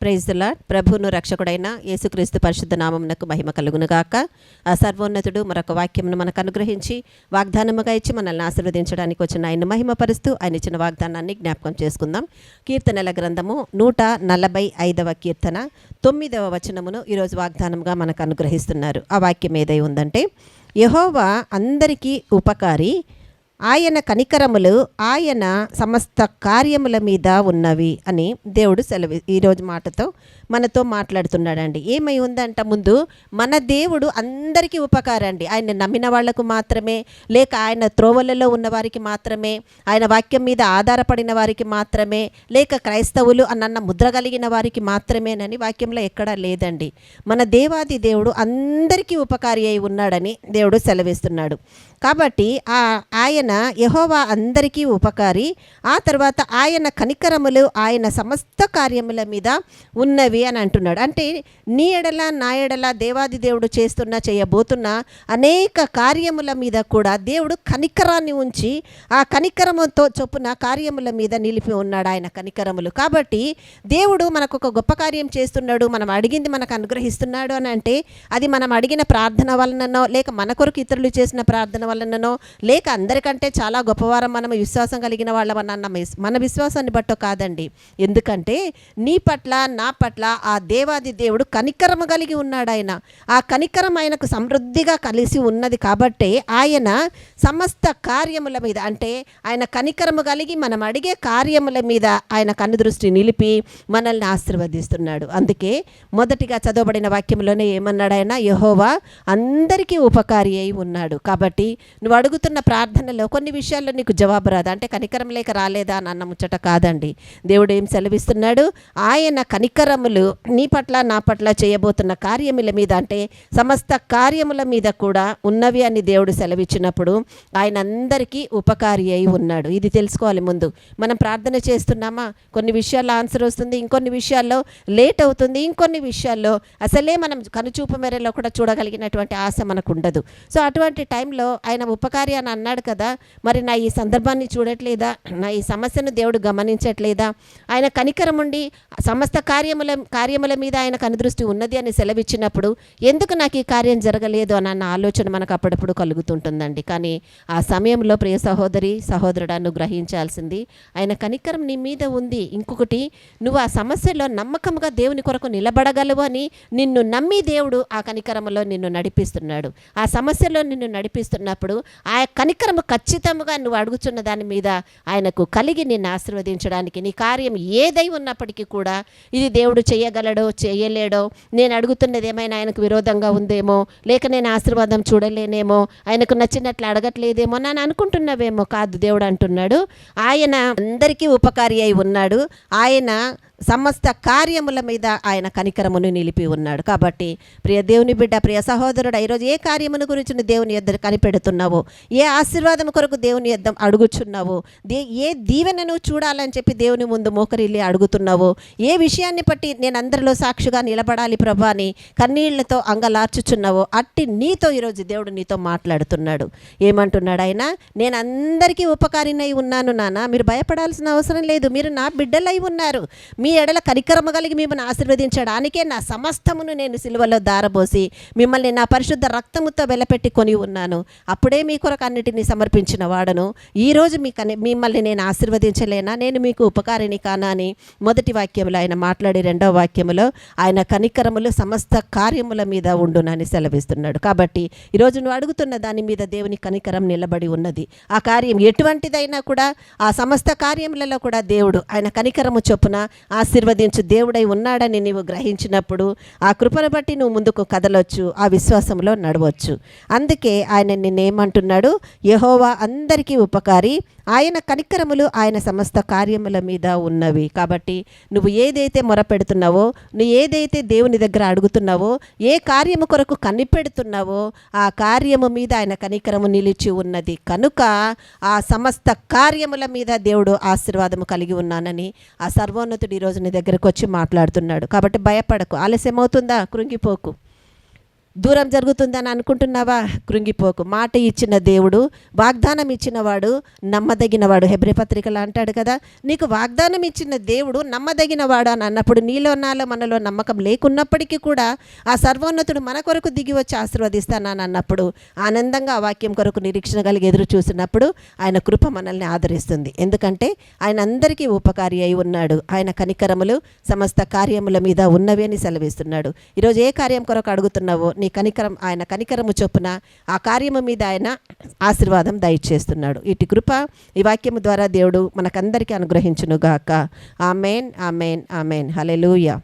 ప్రైజ్లా ప్రభును రక్షకుడైన యేసుక్రీస్తు పరిశుద్ధ నామమునకు మహిమ కలుగునుగాక ఆ సర్వోన్నతుడు మరొక వాక్యమును మనకు అనుగ్రహించి వాగ్దానముగా ఇచ్చి మనల్ని ఆశీర్వదించడానికి వచ్చిన ఆయన మహిమపరుస్తూ ఆయన ఇచ్చిన వాగ్దానాన్ని జ్ఞాపకం చేసుకుందాం. కీర్తనల గ్రంథము నూట నలభై ఐదవ కీర్తన తొమ్మిదవ వచనమును ఈరోజు వాగ్దానంగా మనకు అనుగ్రహిస్తున్నారు. ఆ వాక్యం ఏదై ఉందంటే యహోవా అందరికీ ఉపకారి ఆయన కనికరములు ఆయన సమస్త కార్యముల మీద ఉన్నవి అని దేవుడు సెలవు ఈరోజు మాటతో మనతో మాట్లాడుతున్నాడండి. ఏమై ఉందంట ముందు మన దేవుడు అందరికీ ఉపకారండి. ఆయన నమ్మిన వాళ్ళకు మాత్రమే లేక ఆయన త్రోవలలో ఉన్న వారికి మాత్రమే ఆయన వాక్యం మీద ఆధారపడిన వారికి మాత్రమే లేక క్రైస్తవులు అన్న ముద్ర కలిగిన వారికి మాత్రమేనని వాక్యంలో ఎక్కడా లేదండి. మన దేవాది దేవుడు అందరికీ ఉపకారి అయి ఉన్నాడని దేవుడు సెలవిస్తున్నాడు. కాబట్టి ఆ ఆయన యహోవా అందరికీ ఉపకారి. ఆ తర్వాత ఆయన కనికరములు ఆయన సమస్త కార్యముల మీద ఉన్నవి అని అంటున్నాడు. అంటే నీ ఎడల నా ఎడల దేవాది దేవుడు చేస్తున్న చేయబోతున్న అనేక కార్యముల మీద కూడా దేవుడు కనికరాన్ని ఉంచి ఆ కనికరముతో చొప్పున కార్యముల మీద నిలిపి ఉన్నాడు ఆయన కనికరములు. కాబట్టి దేవుడు మనకు ఒక గొప్ప కార్యం చేస్తున్నాడు. మనం అడిగింది మనకు అనుగ్రహిస్తున్నాడు అని అంటే అది మనం అడిగిన ప్రార్థన వలననో లేక మన కొరకు ఇతరులు చేసిన ప్రార్థన వలననో లేక అందరికంటే చాలా గొప్పవారం మనం విశ్వాసం కలిగిన వాళ్ళమన్న మన విశ్వాసాన్ని బట్టో కాదండి. ఎందుకంటే నీ పట్ల నా పట్ల ఆ దేవాది దేవుడు కనికరము కలిగి ఉన్నాడు ఆయన. ఆ కనికరం ఆయనకు సమృద్ధిగా కలిసి ఉన్నది కాబట్టే ఆయన సమస్త కార్యముల మీద అంటే ఆయన కనికరము కలిగి మనం అడిగే కార్యముల మీద ఆయన కన్ను దృష్టి నిలిపి మనల్ని ఆశీర్వదిస్తున్నాడు. అందుకే మొదటిగా చదవబడిన వాక్యంలోనే ఏమన్నాడు ఆయన? యహోవా అందరికీ ఉపకారి అయి ఉన్నాడు. కాబట్టి నువ్వు అడుగుతున్న ప్రార్థనలో కొన్ని విషయాల్లో నీకు జవాబు రాదు. అంటే కనికరం లేక రాలేదా అని అన్న ముచ్చట కాదండి. దేవుడు ఏం సెలవిస్తున్నాడు? ఆయన కనికరములు నీ పట్ల నా పట్ల చేయబోతున్న కార్యముల మీద అంటే సమస్త కార్యముల మీద కూడా ఉన్నవి అని దేవుడు సెలవిచ్చినప్పుడు ఆయన అందరికీ ఉపకారి అయి ఉన్నాడు. ఇది తెలుసుకోవాలి ముందు. మనం ప్రార్థన చేస్తున్నామా? కొన్ని విషయాల్లో ఆన్సర్ వస్తుంది ఇంకొన్ని విషయాల్లో లేట్ అవుతుంది ఇంకొన్ని విషయాల్లో అసలే మనం కనుచూపు మేరలో కూడా చూడగలిగినటువంటి ఆశ మనకు ఉండదు. సో అటువంటి టైంలో ఆయన ఉపకారి అని అన్నాడు కదా మరి నా ఈ సందర్భాన్ని చూడట్లేదా? నా ఈ సమస్యను దేవుడు గమనించట్లేదా? ఆయన కనికరం ఉండి సమస్త కార్యముల కార్యముల మీద ఆయన కనుదృష్టి ఉన్నది అని సెలవిచ్చినప్పుడు ఎందుకు నాకు ఈ కార్యం జరగలేదు అని అన్న ఆలోచన మనకు అప్పుడప్పుడు కలుగుతుంటుందండి. కానీ ఆ సమయంలో ప్రియ సహోదరి సహోదరుడాను గ్రహించాల్సింది ఆయన కనికరం నీ మీద ఉంది. ఇంకొకటి నువ్వు ఆ సమస్యలో నమ్మకంగా దేవుని కొరకు నిలబడగలవు అని నిన్ను నమ్మి దేవుడు ఆ కనికరములో నిన్ను నడిపిస్తున్నాడు. ఆ సమస్యలో నిన్ను నడిపిస్తున్నప్పుడు ఆ కనికరము ఖచ్చితంగా నువ్వు అడుగుతున్న దాని మీద ఆయనకు కలిగి నిన్ను ఆశీర్వదించడానికి నీ కార్యం ఏదై ఉన్నప్పటికీ కూడా ఇది దేవుడు చేయగలడో చేయలేడో నేను అడుగుతున్నది ఏమైనా ఆయనకు విరోధంగా ఉందేమో లేక నేను ఆశీర్వాదం చూడలేనేమో ఆయనకు నచ్చినట్లు అడగట్లేదేమో అని అనుకుంటున్నావేమో కాదు దేవుడు అంటున్నాడు. ఆయన అందరికీ ఉపకారి అయి ఉన్నాడు. ఆయన సమస్త కార్యముల మీద ఆయన కనికరమును నిలిపి ఉన్నాడు. కాబట్టి ప్రియ దేవుని బిడ్డ ప్రియ సహోదరుడు ఈరోజు ఏ కార్యమును గురించి దేవుని యొద్ద కనిపెడుతున్నావో? ఏ ఆశీర్వాదం కొరకు దేవుని యొద్ద అడుగుచున్నావో? దే ఏ దీవెనను చూడాలని చెప్పి దేవుని ముందు మోకరిల్లి అడుగుతున్నావో? ఏ విషయాన్ని బట్టి నేను అందరిలో సాక్షిగా నిలబడాలి ప్రభా అని కన్నీళ్ళతో అంగలార్చుచున్నావో? అట్టి నీతో ఈరోజు దేవుడు నీతో మాట్లాడుతున్నాడు. ఏమంటున్నాడు ఆయన? నేను అందరికీ ఉపకారినై ఉన్నాను నాన్న మీరు భయపడాల్సిన అవసరం లేదు. మీరు నా బిడ్డలై ఉన్నారు. మీ మీ ఎడల కనికరమ కలిగి మిమ్మల్ని ఆశీర్వదించడానికే నా సమస్తమును నేను సిలువలో దారబోసి మిమ్మల్ని నా పరిశుద్ధ రక్తముతో వెలపెట్టి కొని ఉన్నాను. అప్పుడే మీ కొరకు అన్నిటినీ సమర్పించిన వాడను. ఈరోజు మీ మిమ్మల్ని నేను ఆశీర్వదించలేనా? నేను మీకు ఉపకారిని కానా అని మొదటి వాక్యంలో ఆయన మాట్లాడి రెండవ వాక్యములో ఆయన కనికరములు సమస్త కార్యముల మీద ఉండునని సెలవిస్తున్నాడు. కాబట్టి ఈరోజు నువ్వు అడుగుతున్న దాని మీద దేవుని కనికరం నిలబడి ఉన్నది. ఆ కార్యం ఎటువంటిదైనా కూడా ఆ సమస్త కార్యములలో కూడా దేవుడు ఆయన కనికరము చొప్పున ఆశీర్వదించు దేవుడై ఉన్నాడని నీవు గ్రహించినప్పుడు ఆ కృపను బట్టి నువ్వు ముందుకు కదలొచ్చు ఆ విశ్వాసంలో నడవచ్చు. అందుకే ఆయన నిన్నేమంటున్నాడు? యహోవా అందరికీ ఉపకారి ఆయన కనికరములు ఆయన సమస్త కార్యముల మీద ఉన్నవి. కాబట్టి నువ్వు ఏదైతే మొరపెడుతున్నావో నువ్వు ఏదైతే దేవుని దగ్గర అడుగుతున్నావో ఏ కార్యము కొరకు కనిపెడుతున్నావో ఆ కార్యము మీద ఆయన కనికరము నిలిచి ఉన్నది. కనుక ఆ సమస్త కార్యముల మీద దేవుడు ఆశీర్వాదము కలిగి ఉన్నానని ఆ సర్వోన్నతుడు ఈరోజు నీ దగ్గరకు వచ్చి మాట్లాడుతున్నాడు. కాబట్టి భయపడకు. ఆలస్యం అవుతుందా కృంగిపోకు. దూరం జరుగుతుందని అనుకుంటున్నావా? కృంగిపోకు. మాట ఇచ్చిన దేవుడు వాగ్దానం ఇచ్చినవాడు నమ్మదగినవాడు. హెబ్రి పత్రికలు అంటాడు కదా నీకు వాగ్దానం ఇచ్చిన దేవుడు నమ్మదగినవాడు అని అన్నప్పుడు నీలో నాలో మనలో నమ్మకం లేకున్నప్పటికీ కూడా ఆ సర్వోన్నతుడు మన కొరకు దిగి వచ్చి ఆశీర్వదిస్తానని అన్నప్పుడు ఆనందంగా ఆ వాక్యం కొరకు నిరీక్షణ కలిగి ఎదురు చూసినప్పుడు ఆయన కృప మనల్ని ఆదరిస్తుంది. ఎందుకంటే ఆయన అందరికీ ఉపకారి అయి ఉన్నాడు. ఆయన కనికరములు సమస్త కార్యముల మీద ఉన్నవి అని సెలవిస్తున్నాడు. ఈరోజు ఏ కార్యం కొరకు అడుగుతున్నావో నీ కనికరం ఆయన కనికరము చొప్పున ఆ కార్యము మీద ఆయన ఆశీర్వాదం దయచేస్తున్నాడు. ఇటు కృప ఈ వాక్యము ద్వారా దేవుడు మనకందరికీ అనుగ్రహించునుగాక. Amen amen amen. హలెలూయా